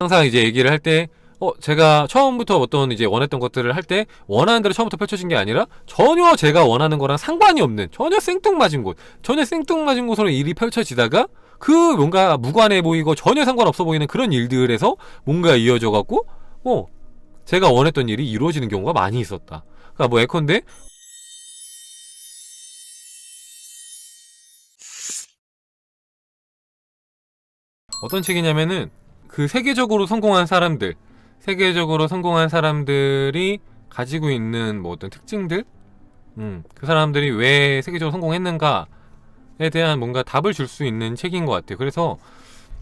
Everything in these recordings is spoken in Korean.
항상 이제 얘기를 할때 어, 제가 처음부터 어떤 이제 원했던 것들을 할 때 원하는 대로 처음부터 펼쳐진 게 아니라 전혀 제가 원하는 거랑 상관이 없는 전혀 생뚱맞은 곳, 전혀 생뚱맞은 곳으로 일이 펼쳐지다가 그 뭔가 무관해 보이고 전혀 상관없어 보이는 그런 일들에서 뭔가 이어져 갖고 어, 제가 원했던 일이 이루어지는 경우가 많이 있었다. 그러니까 뭐 예컨대 어떤 책이냐면은 그 세계적으로 성공한 사람들, 세계적으로 성공한 사람들이 가지고 있는 뭐 어떤 특징들, 음, 그 사람들이 왜 세계적으로 성공했는가에 대한 뭔가 답을 줄 수 있는 책인 것 같아요. 그래서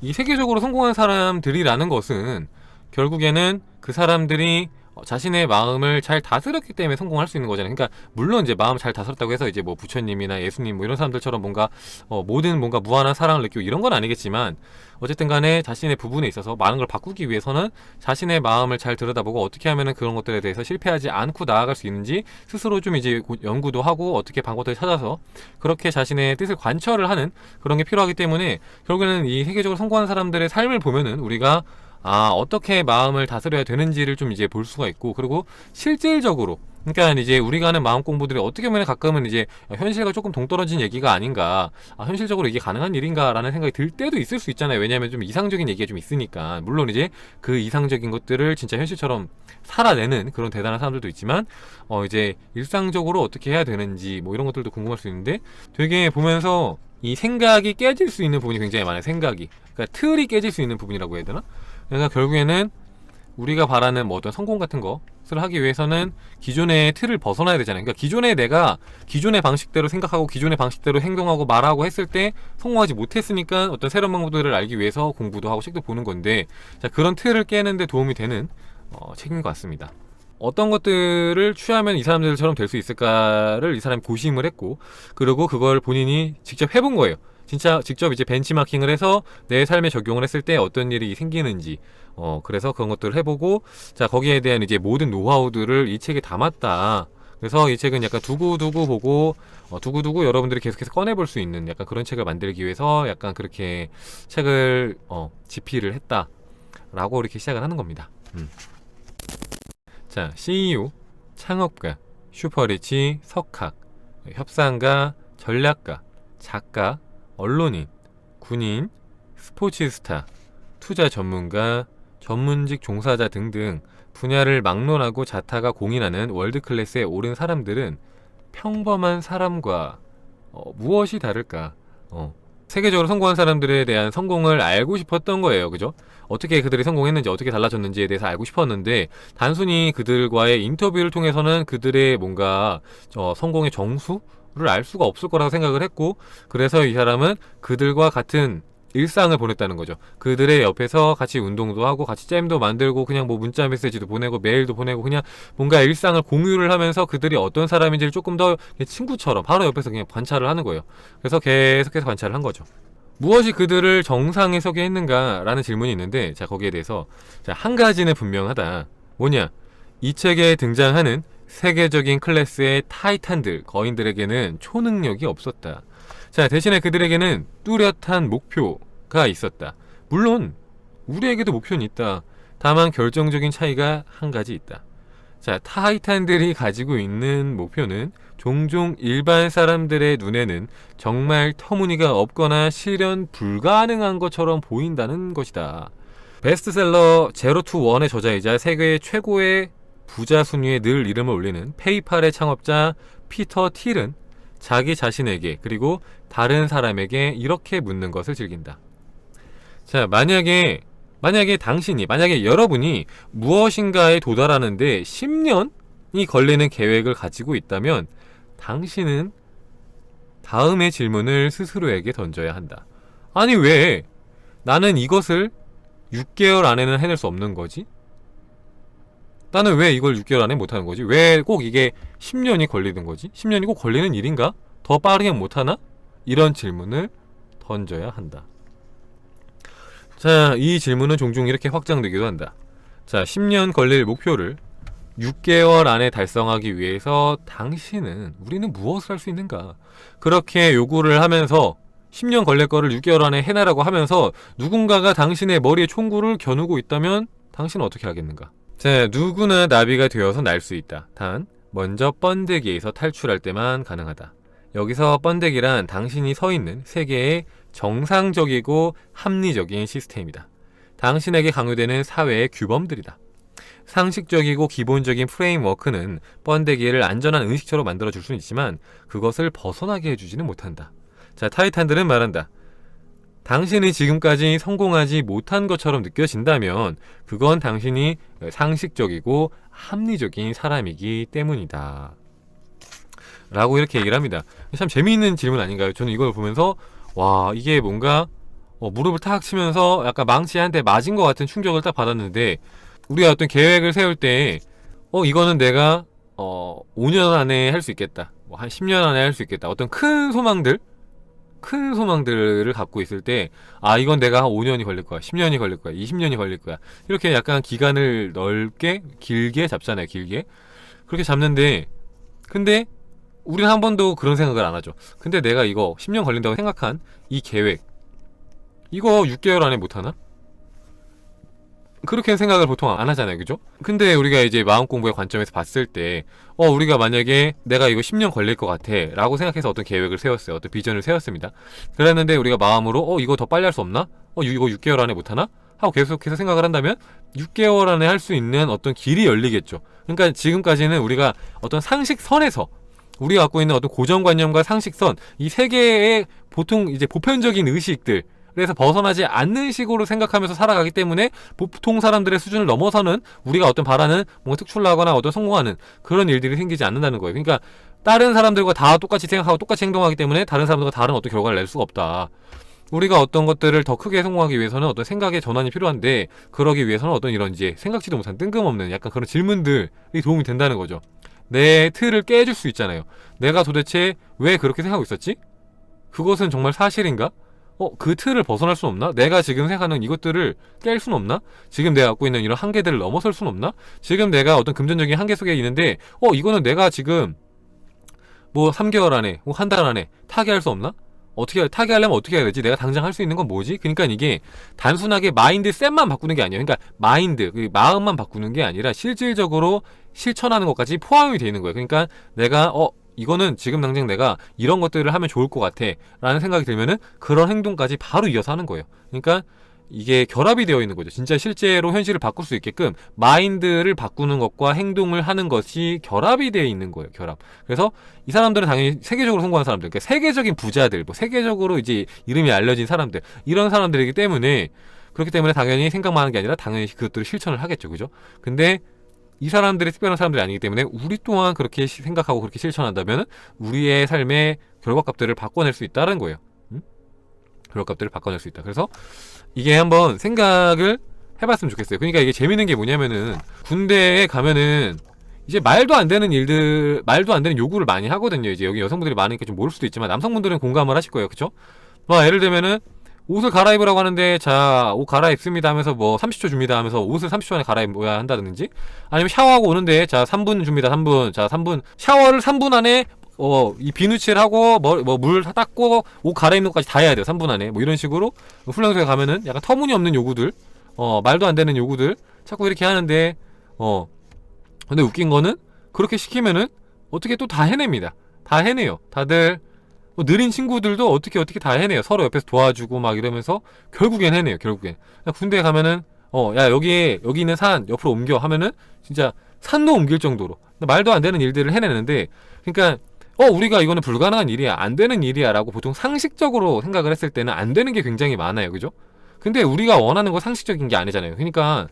이 세계적으로 성공한 사람들이라는 것은 결국에는 그 사람들이 어, 자신의 마음을 잘 다스렸기 때문에 성공할 수 있는 거잖아요. 그러니까 물론 이제 마음 잘 다스렸다고 해서 이제 뭐 부처님이나 예수님 뭐 이런 사람들처럼 뭔가 어, 모든 뭔가 무한한 사랑을 느끼고 이런 건 아니겠지만 어쨌든 간에 자신의 부분에 있어서 많은 걸 바꾸기 위해서는 자신의 마음을 잘 들여다보고 어떻게 하면은 그런 것들에 대해서 실패하지 않고 나아갈 수 있는지 스스로 좀 이제 고- 연구도 하고 어떻게 방법들을 찾아서 그렇게 자신의 뜻을 관철을 하는 그런 게 필요하기 때문에 결국에는 이 세계적으로 성공한 사람들의 삶을 보면은 우리가 아 어떻게 마음을 다스려야 되는지를 좀 이제 볼 수가 있고 그리고 실질적으로 그러니까 이제 우리가 하는 마음 공부들이 어떻게 보면 가끔은 이제 현실과 조금 동떨어진 얘기가 아닌가 아, 현실적으로 이게 가능한 일인가라는 생각이 들 때도 있을 수 있잖아요. 왜냐하면 좀 이상적인 얘기가 좀 있으니까. 물론 이제 그 이상적인 것들을 진짜 현실처럼 살아내는 그런 대단한 사람들도 있지만 어 이제 일상적으로 어떻게 해야 되는지 뭐 이런 것들도 궁금할 수 있는데 되게 보면서 이 생각이 깨질 수 있는 부분이 굉장히 많아요. 생각이. 그러니까 틀이 깨질 수 있는 부분이라고 해야 되나 그러니까 결국에는 우리가 바라는 뭐 어떤 성공 같은 것을 하기 위해서는 기존의 틀을 벗어나야 되잖아요. 그러니까 기존에 내가 기존의 방식대로 생각하고 기존의 방식대로 행동하고 말하고 했을 때 성공하지 못했으니까 어떤 새로운 방법들을 알기 위해서 공부도 하고 책도 보는 건데 자, 그런 틀을 깨는데 도움이 되는 어, 책인 것 같습니다. 어떤 것들을 취하면 이 사람들처럼 될 수 있을까를 이 사람이 고심을 했고 그리고 그걸 본인이 직접 해본 거예요. 진짜 직접 이제 벤치마킹을 해서 내 삶에 적용을 했을 때 어떤 일이 생기는지 어 그래서 그런 것들을 해보고 자 거기에 대한 이제 모든 노하우들을 이 책에 담았다. 그래서 이 책은 약간 두고두고 보고 어, 두고두고 여러분들이 계속해서 꺼내볼 수 있는 약간 그런 책을 만들기 위해서 약간 그렇게 책을 어, 집필을 했다라고 이렇게 시작을 하는 겁니다. 음. 자 CEO, 창업가, 슈퍼리치, 석학, 협상가, 전략가, 작가, 언론인, 군인, 스포츠 스타, 투자 전문가, 전문직 종사자 등등 분야를 막론하고 자타가 공인하는 월드클래스에 오른 사람들은 평범한 사람과 어, 무엇이 다를까? 어, 세계적으로 성공한 사람들에 대한 성공을 알고 싶었던 거예요. 그죠? 어떻게 그들이 성공했는지, 어떻게 달라졌는지에 대해서 알고 싶었는데, 단순히 그들과의 인터뷰를 통해서는 그들의 뭔가, 어, 성공의 정수 를 알 수가 없을 거라고 생각을 했고, 그래서 이 사람은 그들과 같은 일상을 보냈다는 거죠. 그들의 옆에서 같이 운동도 하고 같이 잼도 만들고 그냥 뭐 문자 메시지도 보내고 메일도 보내고 그냥 뭔가 일상을 공유를 하면서 그들이 어떤 사람인지를 조금 더 친구처럼 바로 옆에서 그냥 관찰을 하는 거예요. 그래서 계속해서 관찰을 한 거죠. 무엇이 그들을 정상에 서게 했는가라는 질문이 있는데 자 거기에 대해서 자, 한 가지는 분명하다. 뭐냐? 이 책에 등장하는 세계적인 클래스의 타이탄들 거인들에게는 초능력이 없었다. 자 대신에 그들에게는 뚜렷한 목표가 있었다. 물론 우리에게도 목표는 있다. 다만 결정적인 차이가 한 가지 있다. 자 타이탄들이 가지고 있는 목표는 종종 일반 사람들의 눈에는 정말 터무니가 없거나 실현 불가능한 것처럼 보인다는 것이다. 베스트셀러 제로 투 원의 저자이자 세계 최고의 부자 순위에 늘 이름을 올리는 페이팔의 창업자 피터 틸은 자기 자신에게 그리고 다른 사람에게 이렇게 묻는 것을 즐긴다. 자, 만약에 만약에 당신이 만약에 여러분이 무엇인가에 도달하는데 10년이 걸리는 계획을 가지고 있다면 당신은 다음의 질문을 스스로에게 던져야 한다. 아니 왜 나는 이것을 6개월 안에는 해낼 수 없는 거지? 나는 왜 이걸 6개월 안에 못하는 거지? 왜 꼭 이게 10년이 걸리는 거지? 10년이 꼭 걸리는 일인가? 더 빠르게 못하나? 이런 질문을 던져야 한다. 자, 이 질문은 종종 이렇게 확장되기도 한다. 자, 10년 걸릴 목표를 6개월 안에 달성하기 위해서 당신은 우리는 무엇을 할 수 있는가? 그렇게 요구를 하면서 10년 걸릴 거를 6개월 안에 해내라고 하면서 누군가가 당신의 머리에 총구를 겨누고 있다면 당신은 어떻게 하겠는가? 자, 누구나 나비가 되어서 날 수 있다. 단, 먼저 번데기에서 탈출할 때만 가능하다. 여기서 번데기란 당신이 서 있는 세계의 정상적이고 합리적인 시스템이다. 당신에게 강요되는 사회의 규범들이다. 상식적이고 기본적인 프레임워크는 번데기를 안전한 은식처로 만들어줄 수는 있지만 그것을 벗어나게 해주지는 못한다. 자, 타이탄들은 말한다. 당신이 지금까지 성공하지 못한 것처럼 느껴진다면 그건 당신이 상식적이고 합리적인 사람이기 때문이다. 라고 이렇게 얘기를 합니다. 참 재미있는 질문 아닌가요? 저는 이걸 보면서 와 이게 뭔가 어, 무릎을 탁 치면서 약간 망치 한대 맞은 것 같은 충격을 딱 받았는데 우리가 어떤 계획을 세울 때 어 이거는 내가 어 5년 안에 할 수 있겠다. 뭐 한 10년 안에 할 수 있겠다. 어떤 큰 소망들 큰 소망들을 갖고 있을 때, 아, 이건 내가 한 5년이 걸릴 거야, 10년이 걸릴 거야, 20년이 걸릴 거야. 이렇게 약간 기간을 넓게, 길게 잡잖아요, 길게. 그렇게 잡는데, 근데, 우리는 한 번도 그런 생각을 안 하죠. 근데 내가 이거 10년 걸린다고 생각한 이 계획, 이거 6개월 안에 못하나? 그렇게 생각을 보통 안 하잖아요, 그죠? 근데 우리가 이제 마음 공부의 관점에서 봤을 때, 어, 우리가 만약에 내가 이거 10년 걸릴 것 같아. 라고 생각해서 어떤 계획을 세웠어요. 어떤 비전을 세웠습니다. 그랬는데 우리가 마음으로, 어, 이거 더 빨리 할 수 없나? 어, 이거 6개월 안에 못하나? 하고 계속해서 생각을 한다면 6개월 안에 할 수 있는 어떤 길이 열리겠죠. 그러니까 지금까지는 우리가 어떤 상식선에서 우리가 갖고 있는 어떤 고정관념과 상식선, 이 세 개의 보통 이제 보편적인 의식들, 그래서 벗어나지 않는 식으로 생각하면서 살아가기 때문에 보통 사람들의 수준을 넘어서는 우리가 어떤 바라는 뭔가 특출나거나 어떤 성공하는 그런 일들이 생기지 않는다는 거예요. 그러니까 다른 사람들과 다 똑같이 생각하고 똑같이 행동하기 때문에 다른 사람들과 다른 어떤 결과를 낼 수가 없다. 우리가 어떤 것들을 더 크게 성공하기 위해서는 어떤 생각의 전환이 필요한데 그러기 위해서는 어떤 이런 이제 생각지도 못한 뜬금없는 약간 그런 질문들이 도움이 된다는 거죠. 내 틀을 깨줄 수 있잖아요. 내가 도대체 왜 그렇게 생각하고 있었지? 그것은 정말 사실인가? 어, 그 틀을 벗어날 수 없나? 내가 지금 생각하는 이것들을 깰 수는 없나? 지금 내가 갖고 있는 이런 한계들을 넘어설 수는 없나? 지금 내가 어떤 금전적인 한계 속에 있는데, 어, 이거는 내가 지금 뭐 3개월 안에, 뭐 한 달 안에 타개할 수 없나? 어떻게 타개하려면 어떻게 해야 되지? 내가 당장 할 수 있는 건 뭐지? 그러니까 이게 단순하게 마인드 셋만 바꾸는 게 아니에요. 그러니까 마인드, 그 마음만 바꾸는 게 아니라 실질적으로 실천하는 것까지 포함이 되어 있는 거예요. 그러니까 내가 어 이거는 지금 당장 내가 이런 것들을 하면 좋을 것 같아 라는 생각이 들면은 그런 행동까지 바로 이어서 하는 거예요. 그러니까 이게 결합이 되어 있는 거죠. 진짜 실제로 현실을 바꿀 수 있게끔 마인드를 바꾸는 것과 행동을 하는 것이 결합이 되어 있는 거예요 결합. 그래서 이 사람들은 당연히 세계적으로 성공한 사람들 그러니까 세계적인 부자들 뭐 세계적으로 이제 이름이 알려진 사람들 이런 사람들이기 때문에 그렇기 때문에 당연히 생각만 하는 게 아니라 당연히 그것들을 실천을 하겠죠. 그죠? 근데 이 사람들이 특별한 사람들이 아니기 때문에 우리 또한 그렇게 시- 생각하고 그렇게 실천한다면 우리의 삶의 결과값들을 바꿔낼 수 있다는 거예요. 음? 결과값들을 바꿔낼 수 있다. 그래서 이게 한번 생각을 해봤으면 좋겠어요. 그러니까 이게 재밌는 게 뭐냐면은 군대에 가면은 이제 말도 안 되는 일들, 말도 안 되는 요구를 많이 하거든요. 이제 여기 여성분들이 많으니까 좀 모를 수도 있지만 남성분들은 공감을 하실 거예요. 그쵸? 뭐 예를 들면은 옷을 갈아입으라고 하는데 자 옷 갈아입습니다 하면서 뭐 30초 줍니다 하면서 옷을 30초 안에 갈아입어야 한다든지 아니면 샤워하고 오는데 자 3분 줍니다 3분. 자 3분. 샤워를 3분 안에 어 이 비누칠 하고 뭐물 닦고 옷 갈아입는 것까지 다 해야 돼요 3분 안에. 뭐 이런 식으로 훈련소에 가면은 약간 터무니없는 요구들 어 말도 안 되는 요구들 자꾸 이렇게 하는데 어. 근데 웃긴 거는 그렇게 시키면은 어떻게 또 다 해냅니다. 다 해내요. 다들 뭐 느린 친구들도 어떻게 어떻게 다 해내요. 서로 옆에서 도와주고 막 이러면서 결국엔 해내요. 결국엔 군대에 가면은 어 야 여기 여기 있는 산 옆으로 옮겨 하면은 진짜 산도 옮길 정도로 말도 안 되는 일들을 해내는데 그러니까 어 우리가 이거는 불가능한 일이야 안 되는 일이야라고 보통 상식적으로 생각을 했을 때는 안 되는 게 굉장히 많아요. 그죠? 근데 우리가 원하는 거 상식적인 게 아니잖아요. 그러니까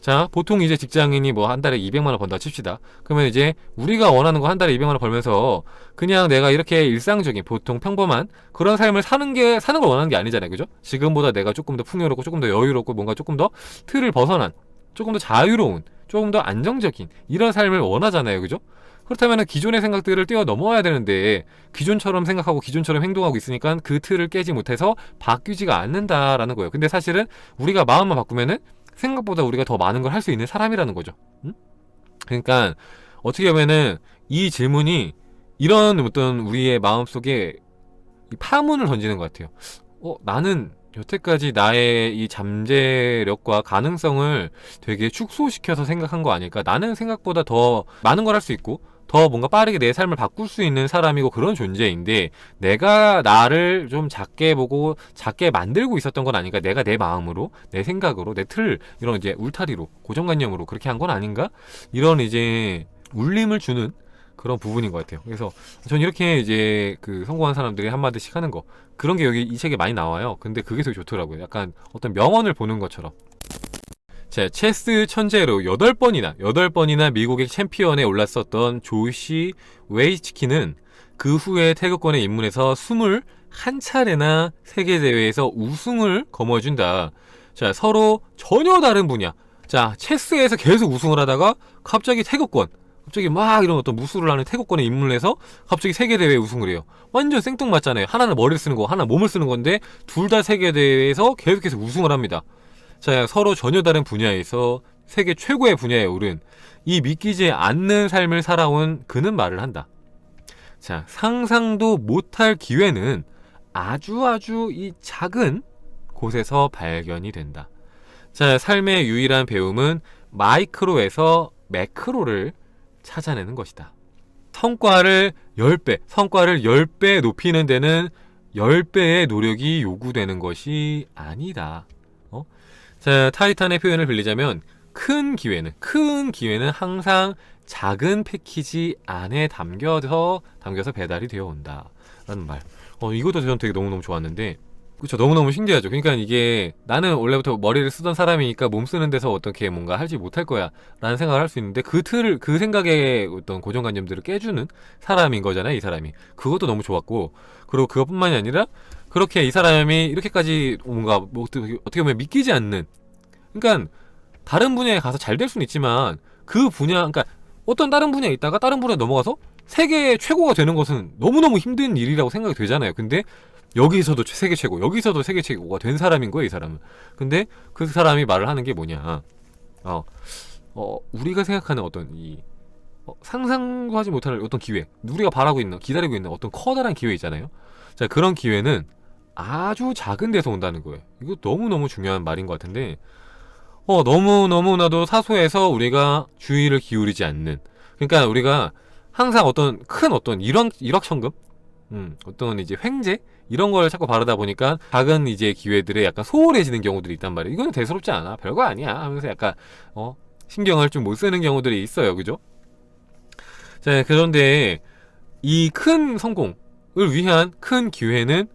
자, 보통 이제 직장인이 뭐 한 달에 200만 원 번다 칩시다. 그러면 이제 우리가 원하는 거 한 달에 200만 원 벌면서 그냥 내가 이렇게 일상적인 보통 평범한 그런 삶을 사는 게 사는 걸 원하는 게 아니잖아요. 그죠? 지금보다 내가 조금 더 풍요롭고 조금 더 여유롭고 뭔가 조금 더 틀을 벗어난 조금 더 자유로운 조금 더 안정적인 이런 삶을 원하잖아요. 그죠? 그렇다면 기존의 생각들을 뛰어 넘어야 되는데 기존처럼 생각하고 기존처럼 행동하고 있으니까 그 틀을 깨지 못해서 바뀌지가 않는다라는 거예요. 근데 사실은 우리가 마음만 바꾸면은 생각보다 우리가 더 많은 걸 할 수 있는 사람이라는 거죠. 음? 그러니까 어떻게 보면은 이 질문이 이런 어떤 우리의 마음속에 이 파문을 던지는 것 같아요. 어, 나는 여태까지 나의 이 잠재력과 가능성을 되게 축소시켜서 생각한 거 아닐까? 나는 생각보다 더 많은 걸 할 수 있고, 더 뭔가 빠르게 내 삶을 바꿀 수 있는 사람이고 그런 존재인데, 내가 나를 좀 작게 보고 작게 만들고 있었던 건 아닌가? 내가 내 마음으로, 내 생각으로, 내 틀, 이런 이제 울타리로, 고정관념으로 그렇게 한 건 아닌가? 이런 이제 울림을 주는 그런 부분인 것 같아요. 그래서 전 이렇게 이제 그 성공한 사람들이 한마디씩 하는 거 그런 게 여기 이 책에 많이 나와요. 근데 그게 되게 좋더라고요. 약간 어떤 명언을 보는 것처럼. 자, 체스 천재로 8번이나 8번이나 미국의 챔피언에 올랐었던 조시 웨이치키는 그 후에 태극권에 입문해서 21차례나 세계 대회에서 우승을 거머쥔다. 자, 서로 전혀 다른 분야. 자, 체스에서 계속 우승을 하다가 갑자기 태극권 갑자기 막 이런 어떤 무술을 하는 태국권에 입문을 해서 갑자기 세계대회에 우승을 해요. 완전 생뚱맞잖아요. 하나는 머리를 쓰는 거, 하나 몸을 쓰는 건데 둘 다 세계대회에서 계속해서 우승을 합니다. 자, 서로 전혀 다른 분야에서 세계 최고의 분야에 오른 이 믿기지 않는 삶을 살아온 그는 말을 한다. 자, 상상도 못할 기회는 아주 아주 이 작은 곳에서 발견이 된다. 자, 삶의 유일한 배움은 마이크로에서 매크로를 찾아내는 것이다. 성과를 10배, 성과를 10배 높이는 데는 10배의 노력이 요구되는 것이 아니다. 어? 자, 타이탄의 표현을 빌리자면 큰 기회는 큰 기회는 항상 작은 패키지 안에 담겨서 담겨서 배달이 되어 온다라는 말. 어, 이것도 저는 되게 너무너무 좋았는데 그렇죠. 너무너무 신기하죠. 그러니까 이게 나는 원래부터 머리를 쓰던 사람이니까 몸 쓰는 데서 어떻게 뭔가 하지 못할 거야 라는 생각을 할 수 있는데 그 틀을 그 생각의 어떤 고정관념들을 깨주는 사람인 거잖아요. 이 사람이. 그것도 너무 좋았고 그리고 그것뿐만이 아니라 그렇게 이 사람이 이렇게까지 뭔가 뭐 어떻게 보면 믿기지 않는 그러니까 다른 분야에 가서 잘 될 수는 있지만 그 분야 그러니까 어떤 다른 분야에 있다가 다른 분야에 넘어가서 세계 최고가 되는 것은 너무너무 힘든 일이라고 생각이 되잖아요. 근데 여기서도 세계 최고, 여기서도 세계 최고가 된 사람인 거예요, 이 사람은. 근데 그 사람이 말을 하는 게 뭐냐. 어, 어, 우리가 생각하는 어떤 이, 어, 상상도 하지 못할 어떤 기회, 우리가 바라고 있는, 기다리고 있는 어떤 커다란 기회 있잖아요. 자, 그런 기회는 아주 작은 데서 온다는 거예요. 이거 너무너무 중요한 말인 것 같은데, 어, 너무너무나도 사소해서 우리가 주의를 기울이지 않는. 그러니까 우리가 항상 어떤 큰 어떤 일억, 일확천금? 음, 어떤 이제 횡재? 이런 걸 자꾸 바르다 보니까 작은 이제 기회들에 약간 소홀해지는 경우들이 있단 말이에요. 이거는 대수롭지 않아. 별거 아니야. 하면서 약간, 어, 신경을 좀 못 쓰는 경우들이 있어요. 그죠? 자, 그런데 이 큰 성공을 위한 큰 기회는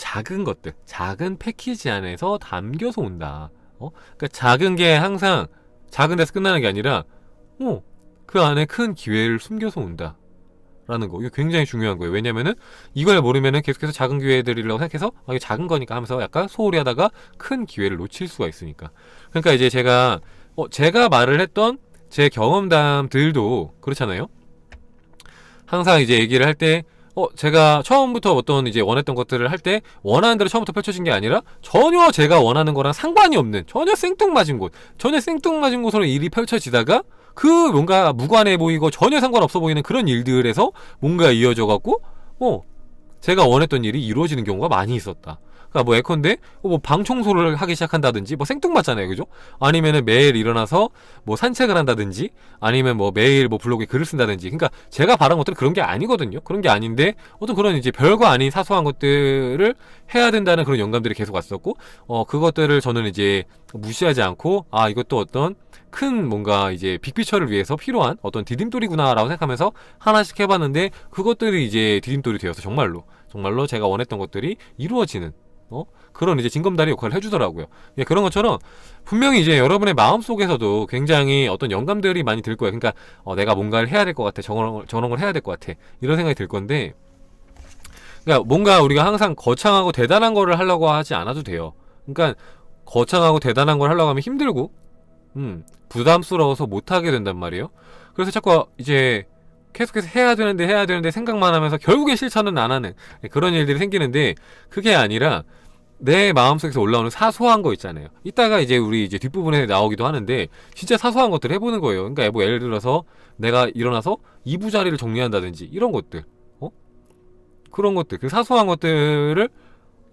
작은 것들, 작은 패키지 안에서 담겨서 온다. 어? 그러니까 작은 게 항상 작은 데서 끝나는 게 아니라, 어, 그 안에 큰 기회를 숨겨서 온다. 라는 거. 이거 굉장히 중요한 거예요. 왜냐면은 이걸 모르면은 계속해서 작은 기회들이라고 생각해서 아, 이거 작은 거니까 하면서 약간 소홀히 하다가 큰 기회를 놓칠 수가 있으니까. 그러니까 이제 제가 어, 제가 말을 했던 제 경험담들도 그렇잖아요. 항상 이제 얘기를 할때 어, 제가 처음부터 어떤 이제 원했던 것들을 할 때 원하는 대로 처음부터 펼쳐진 게 아니라 전혀 제가 원하는 거랑 상관이 없는 전혀 생뚱맞은 곳, 전혀 생뚱맞은 곳으로 일이 펼쳐지다가 그 뭔가 무관해 보이고 전혀 상관없어 보이는 그런 일들에서 뭔가 이어져 갖고 어 제가 원했던 일이 이루어지는 경우가 많이 있었다. 그러니까 뭐 예컨대 뭐 방 청소를 하기 시작한다든지 뭐 생뚱맞잖아요, 그죠? 아니면은 매일 일어나서 뭐 산책을 한다든지 아니면 뭐 매일 뭐 블로그에 글을 쓴다든지 그러니까 제가 바란 것들은 그런 게 아니거든요. 그런 게 아닌데 어떤 그런 이제 별거 아닌 사소한 것들을 해야 된다는 그런 영감들이 계속 왔었고 어 그것들을 저는 이제 무시하지 않고 아 이것도 어떤 큰 뭔가 이제 빅피처를 위해서 필요한 어떤 디딤돌이구나라고 생각하면서 하나씩 해봤는데 그것들이 이제 디딤돌이 되어서 정말로 정말로 제가 원했던 것들이 이루어지는 어? 그런 이제 징검다리 역할을 해주더라고요. 예, 그런 것처럼 분명히 이제 여러분의 마음 속에서도 굉장히 어떤 영감들이 많이 들 거예요. 그러니까 어, 내가 뭔가를 해야 될 것 같아, 저런 걸, 저런 걸 해야 될 것 같아 이런 생각이 들 건데, 그러니까 뭔가 우리가 항상 거창하고 대단한 거를 하려고 하지 않아도 돼요. 그러니까 거창하고 대단한 걸 하려고 하면 힘들고, 음, 부담스러워서 못 하게 된단 말이에요. 그래서 자꾸 이제 계속해서 해야 되는데 해야 되는데 생각만 하면서 결국에 실천은 안 하는 그런 일들이 생기는데 그게 아니라 내 마음속에서 올라오는 사소한 거 있잖아요. 이따가 이제 우리 이제 뒷부분에 나오기도 하는데 진짜 사소한 것들 해보는 거예요. 그러니까 뭐 예를 들어서 내가 일어나서 이부 자리를 정리한다든지 이런 것들. 어? 그런 것들, 그 사소한 것들을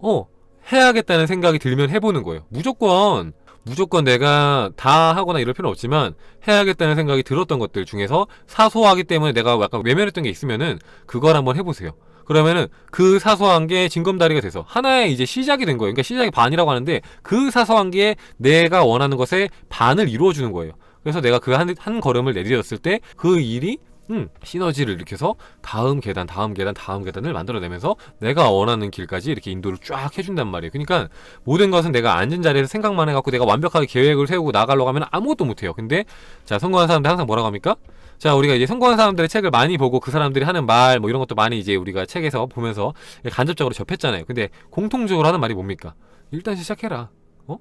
어 해야겠다는 생각이 들면 해보는 거예요. 무조건 무조건 내가 다 하거나 이럴 필요는 없지만 해야겠다는 생각이 들었던 것들 중에서 사소하기 때문에 내가 약간 외면했던 게 있으면은 그걸 한번 해보세요. 그러면은 그 사소한 게 징검다리가 돼서 하나의 이제 시작이 된 거예요. 그러니까 시작이 반이라고 하는데 그 사소한 게 내가 원하는 것의 반을 이루어 주는 거예요. 그래서 내가 그 한 한 걸음을 내디뎠을 때 그 일이 음, 시너지를 일으켜서 다음 계단, 다음 계단, 다음 계단을 만들어내면서 내가 원하는 길까지 이렇게 인도를 쫙 해준단 말이에요. 그러니까 모든 것은 내가 앉은 자리에서 생각만 해갖고 내가 완벽하게 계획을 세우고 나가려고 하면 아무것도 못해요. 근데 자 성공한 사람들 항상 뭐라고 합니까? 자 우리가 이제 성공한 사람들의 책을 많이 보고 그 사람들이 하는 말 뭐 이런 것도 많이 이제 우리가 책에서 보면서 간접적으로 접했잖아요. 근데 공통적으로 하는 말이 뭡니까? 일단 시작해라. 어?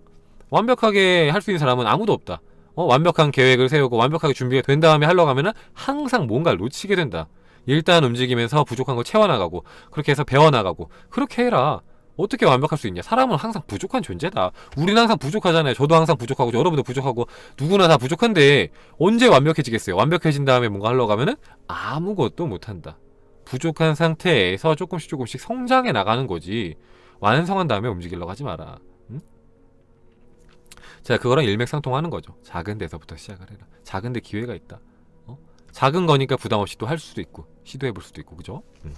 완벽하게 할 수 있는 사람은 아무도 없다. 어, 완벽한 계획을 세우고 완벽하게 준비가 된 다음에 하려고 하면은 항상 뭔가를 놓치게 된다. 일단 움직이면서 부족한 걸 채워나가고 그렇게 해서 배워나가고 그렇게 해라. 어떻게 완벽할 수 있냐? 사람은 항상 부족한 존재다. 우리는 항상 부족하잖아요. 저도 항상 부족하고 여러분도 부족하고 누구나 다 부족한데 언제 완벽해지겠어요? 완벽해진 다음에 뭔가 하려고 하면은 아무것도 못한다. 부족한 상태에서 조금씩 조금씩 성장해 나가는 거지. 완성한 다음에 움직이려고 하지 마라. 응? 자, 그거랑 일맥상통하는 거죠. 작은 데서부터 시작을 해라. 작은 데 기회가 있다. 어? 작은 거니까 부담 없이 또 할 수도 있고 시도해 볼 수도 있고 그죠? 음.